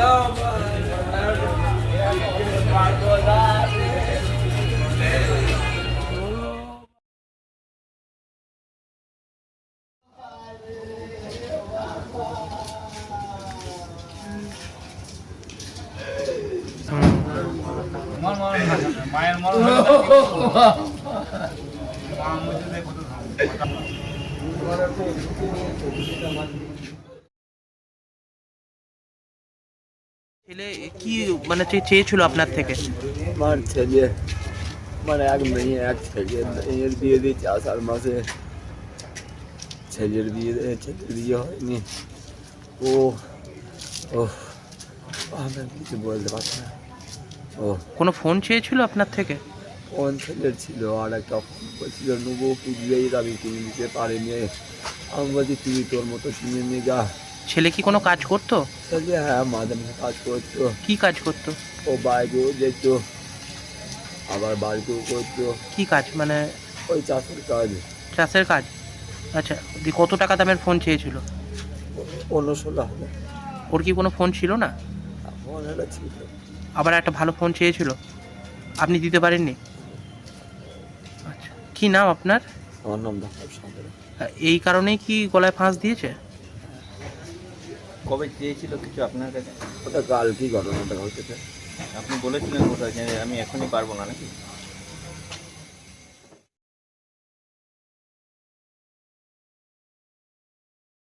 Oh, my God. কাছে দাঁড়ালি না রে ছেলে কি মানে চে- চেয়েছিল আপনার থেকে আমার ছেলে মানে এক মেয়ে এক ছেলে মেয়ের বিয়ে দিয়েছে আষাঢ় মাসে ছেলের বিয়ে ছেলের বিয়ে হয়নি ও ও আমি কিছু বলতে পারছি না ও। কোনো ফোন চেয়েছিল আপনার থেকে? কোন ছেলের ছিল আর একটা ফোন বলছিল নেব পুজলেই আমি কিনে দিতে পারিনি। আমি বলছি তুই তোর মতো কিনে নিয়ে যা ছেলে কি কোনো কাজ করতো? ছেলে হ্যাঁ মাঝে মাঝে কাজ করতো। কি কাজ করতো? ও বাইরেও যেত আবার বাড়িতেও করতো। কি কাজ মানে? ওই চাষের কাজ। চাষের কাজ? আচ্ছা দিয়ে কত টাকা দামের ফোন চেয়েছিল? পনেরো ষোলো হাজার। ওর কি কোনো ফোন ছিল না? ফোন একটা ছিল আবার একটা ভালো ফোন চেয়েছিল। আপনি দিতে পারেননি? আচ্ছা কী নাম আপনার? আমার নাম দেখাব সাঁতরে এই কারণেই কি গলায় ফাঁস দিয়েছে? কবে চেয়েছিল কিছু আপনার কাছে? ওটা কালকেই ঘটনাটা ঘটেছে। আপনি বলেছিলেন কোথায় যে আমি এখনই পারব না নাকি?